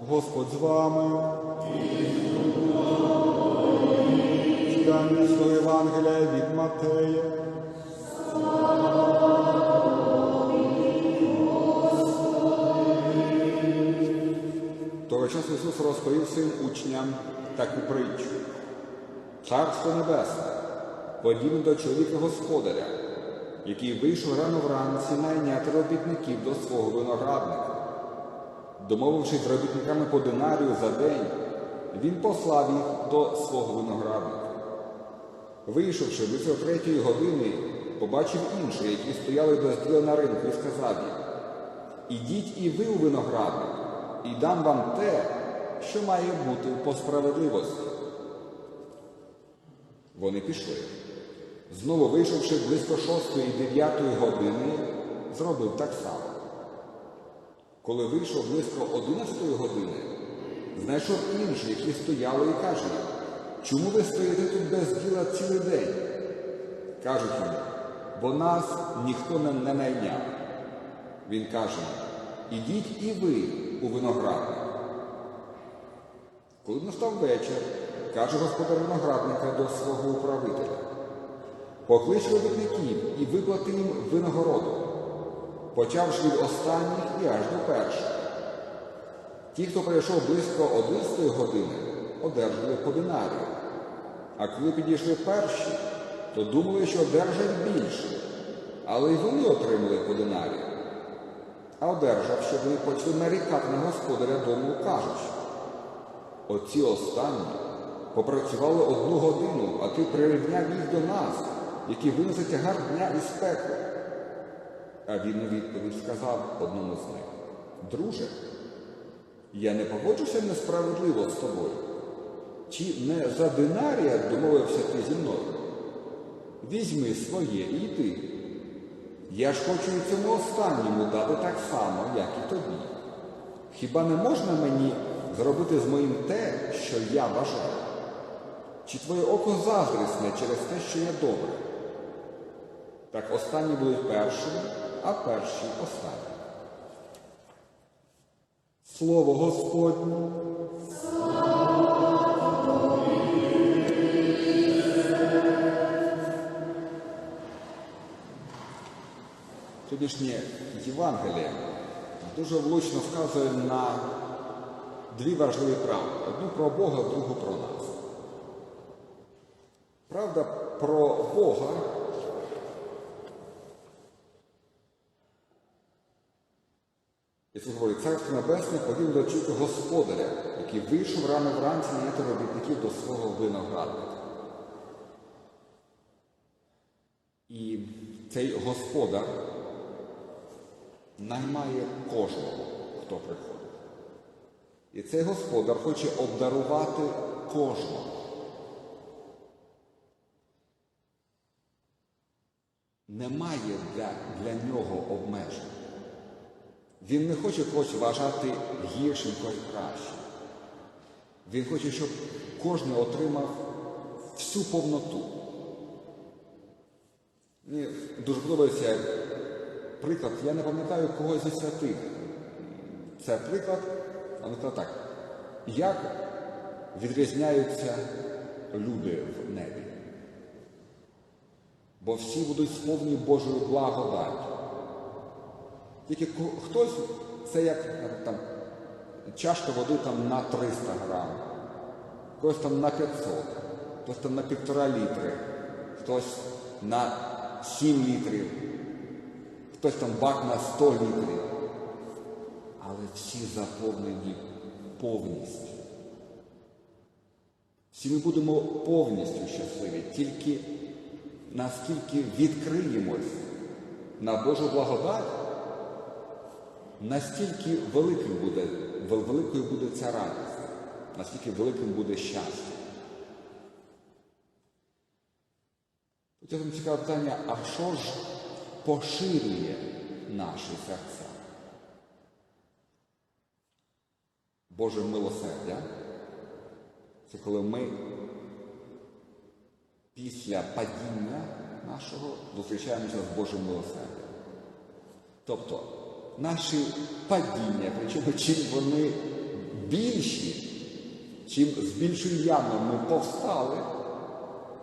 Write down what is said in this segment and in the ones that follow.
Господь з вами. Читання Євангелія від Матея. Того часу Ісус розповів своїм учням таку притчу. Царство Небесне подібне до чоловіка господаря, який вийшов рано вранці найняти робітників до свого виноградника. Домовившись з робітниками по динарію за день, він послав їх до свого виноградника. Вийшовши близько третьої години, побачив інших, які стояли без діла на ринку, і сказав їм: Ідіть і ви у виноградник, і дам вам те, що має бути по справедливості. Вони пішли. Знову вийшовши близько шостої і дев'ятої години, зробив так само. Коли вийшов близько одинадцятої години, знайшов інші, які стояли, і каже, чому ви стоїте тут без діла цілий день? Кажуть йому, бо нас ніхто не, не найняв. Він каже, ідіть і ви у виноградник. Коли настав вечір, каже господар виноградника до свого управителя, поклич робітників і виплати їм винагороду, почавши від останніх і аж до перших. Ті, хто прийшов близько 11 години, одержали по динарію. А коли підійшли перші, то думали, що одержать більше, але й вони отримали по динарію. А одержавши, вони почали нарікати на господаря дому, кажучи, оці останні попрацювали одну годину, а ти прирівняв їх до нас, які винесли тягар дня із пекла. А він у відповідь сказав одному з них, друже, я не погоджуся несправедливо з тобою. Чи не за динарія домовився ти зі мною? Візьми своє і йди. Я ж хочу і цьому останньому дати так само, як і тобі. Хіба не можна мені зробити з моїм те, що я бажаю? Чи твоє око заздрісне через те, що я добре? Так останні будуть першими, а перші останні. Слово Господнє. Сьогоднішнє Євангеліє дуже влучно вказує на дві важливі правди. Одну про Бога, другу про нас. Правда про Бога Ісус говорить, царство небесне подібне чути господаря, який вийшов рано вранці наняти робітників до свого виноградника. І цей господар наймає кожного, хто приходить. І цей господар хоче обдарувати кожного. Немає для, для нього обмежень. Він не хоче когось вважати гіршим, когось кращим. Він хоче, щоб кожен отримав всю повноту. Мені дуже подобається приклад, я не пам'ятаю когось зі святих. Це приклад, але це так. Як відрізняються люди в небі? Бо всі будуть сповнені Божою благодаттю. Тільки хтось, це як е, там, чашка води там на 300 грам, хтось там на 500, хтось там на півтора літри, хтось на 7 літрів, хтось там бак на 100 літрів. Але всі заповнені повністю. Всі ми будемо повністю щасливі, тільки наскільки відкриємось на Божу благодать, настільки великим буде, великою буде ця радість, наскільки великим буде щастя. Потім цікаве питання, а що ж поширює наші серця? Боже милосердя це коли ми після падіння нашого зустрічаємося з Божим милосердям. Тобто наші падіння, причому чим вони більші, чим з більшої ями ми повстали,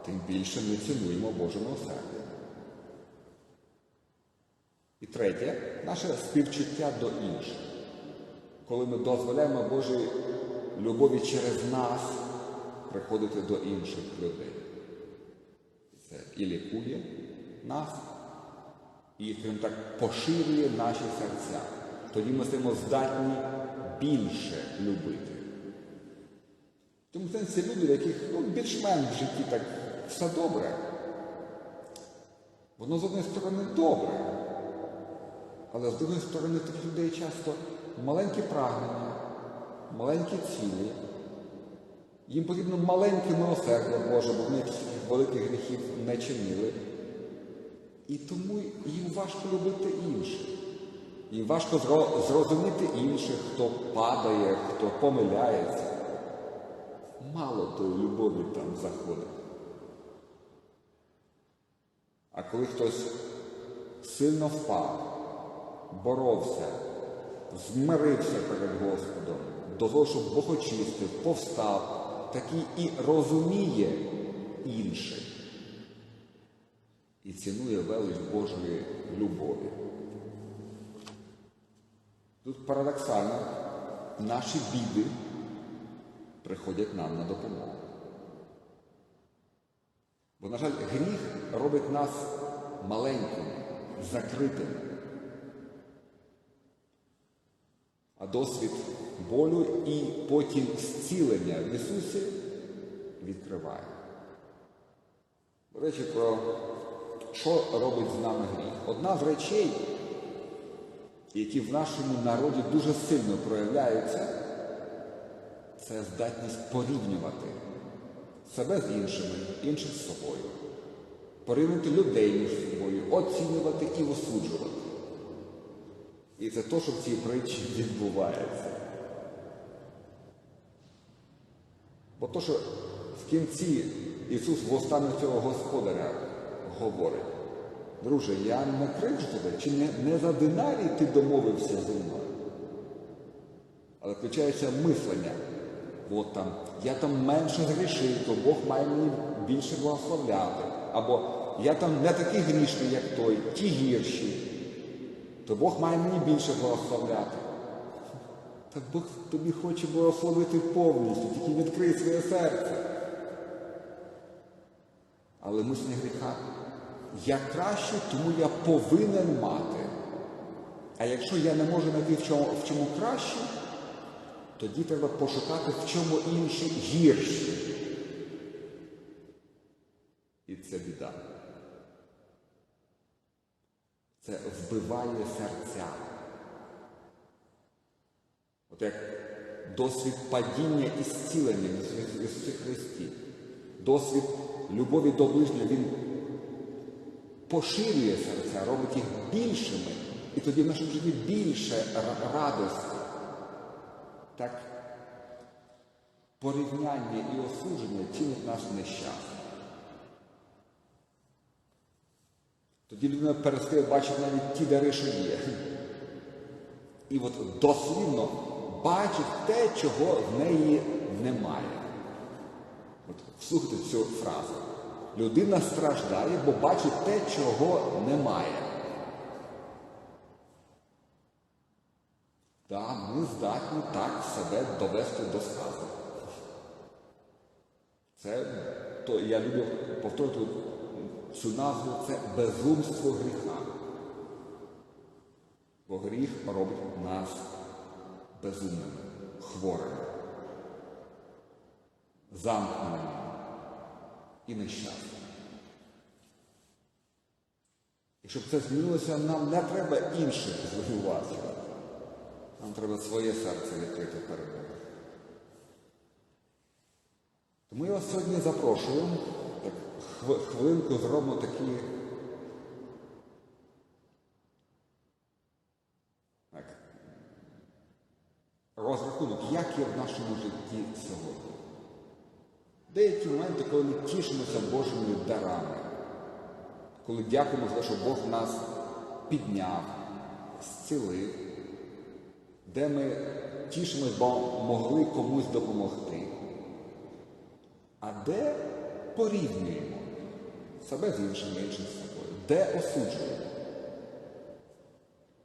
тим більше ми цінуємо Боже милосердя. І третє, наше співчуття до інших. Коли ми дозволяємо Божій любові через нас приходити до інших людей. Це і лікує нас, і скажімо так, поширює наші серця. Тоді ми стаємо здатні більше любити. В тому сенсі люди, яких ну, більш-менш в житті так все добре, воно з однієї сторони добре. Але з другої сторони таких людей часто маленькі прагнення, маленькі цілі. Їм потрібно маленьке милосердя Боже, бо вони якихось великих гріхів не чинили. І тому їм важко любити інших. Їм важко зрозуміти інших, хто падає, хто помиляється. Мало тої любові там заходить. А коли хтось сильно впав, боровся, змирився перед Господом, до того, щоб Бог очистив, повстав, такий і розуміє інших. І цінує велич Божої любові. Тут парадоксально наші біди приходять нам на допомогу. Бо, на жаль, гріх робить нас маленькими, закритими. А досвід болю і потім зцілення в Ісусі відкриває. До речі, про що робить з нами гріх? Одна з речей, які в нашому народі дуже сильно проявляються, це здатність порівнювати себе з іншими, інших з собою, порівнювати людей між собою, оцінювати і осуджувати. І це те, що в цій притчі відбувається. Бо то, що в кінці Ісус в останніх цього господаря говорить, друже, я не кривджу тебе, чи не, не за динарій ти домовився зі мною? Але включається мислення. От там, я там менше згрішив, то Бог має мені більше благословляти. Або я там не такий грішний, як той, ті гірші то Бог має мені більше благословляти. Так Бог тобі хоче благословити повністю, тільки відкрий своє серце. Але мислення гріха. Я краще, тому я повинен мати. А якщо я не можу знайти в чому, в чому краще, тоді треба пошукати, в чому інші гірші. І це біда. Це вбиває серця. От як досвід падіння і зцілення в Ісусі Христі, досвід любові до ближнього, він поширює серця, робить їх більшими, і тоді в нашому житті більше радості. Так порівняння і осудження чинять нас нещасним. Тоді людина перестає бачити навіть ті дари, що є. І от дослівно бачить те, чого в неї немає. От Слухайте цю фразу. Людина страждає, бо бачить те, чого немає. Так, ми здатні так себе довести до сказу. Це то я люблю повторити цю назву це безумство гріха. Бо гріх робить нас безумними, хворими, замкненими і нещасними. І щоб це змінилося, нам не треба інших звинувачувати. Нам треба своє серце відкрити перед Богом. Тому я вас сьогодні запрошую, так хвилинку зробимо такі так, розрахунок, як є в нашому житті сьогодні. Деякі моменти, коли ми тішимося Божими дарами, коли дякуємо за те, що Бог нас підняв, зцілив, де ми тішимось, бо могли комусь допомогти, а де порівнюємо себе з іншими, іншим з собою, де осуджуємо.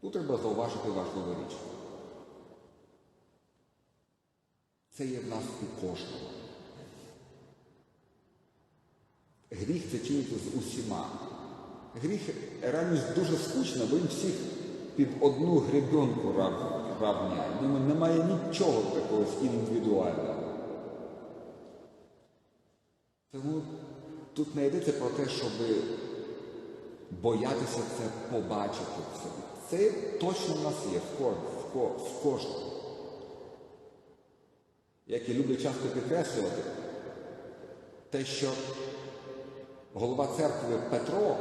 Тут треба зауважити важливу річ. Це є в нас у кожного. Гріх це чиниться з усіма. Гріх реально дуже скучно, бо він всіх під одну гребенку равняє. В немає нічого такого індивідуального. Тому тут не йдеться про те, щоб боятися це побачити в собі. Це точно в нас є в, ко- кожному. Як і люблять часто підкреслювати, те, що голова церкви Петро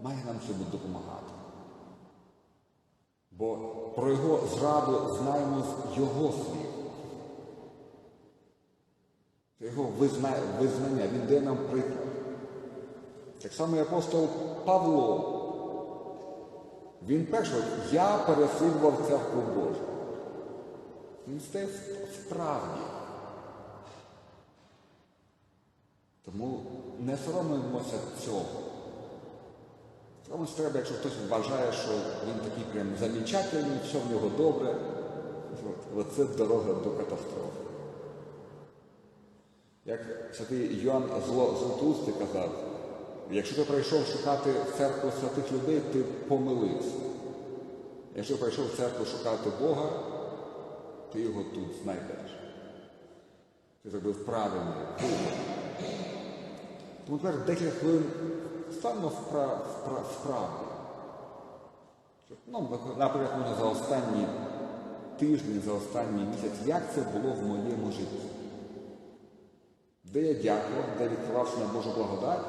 має нам цьому допомагати. Бо про його зраду знаємо з його слів. Це його визнання, він дає нам приклад. Так само і апостол Павло. Він перший, я переслідував церкву Божу. Він стає справді. Тому не соромимося цього. Соромитися треба, якщо хтось вважає, що він такий прям замічательний, все в нього добре. Оце дорога до катастрофи. Як святий Йоанн Златоустий казав, якщо ти прийшов шукати церкву святих людей, ти помилився. Якщо прийшов в церкву шукати Бога, ти його тут знайдеш. Ти зробив правильний вибір. Тому тепер декілька хвилин станемо впра- впра- вправді. Ну, наприклад, може за останні тижні, за останній місяць, як це було в моєму житті. Де я дякував, де відкривався на Божу благодать,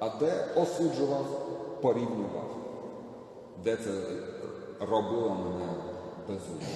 а де осуджував, порівнював, де це робило мене безумним.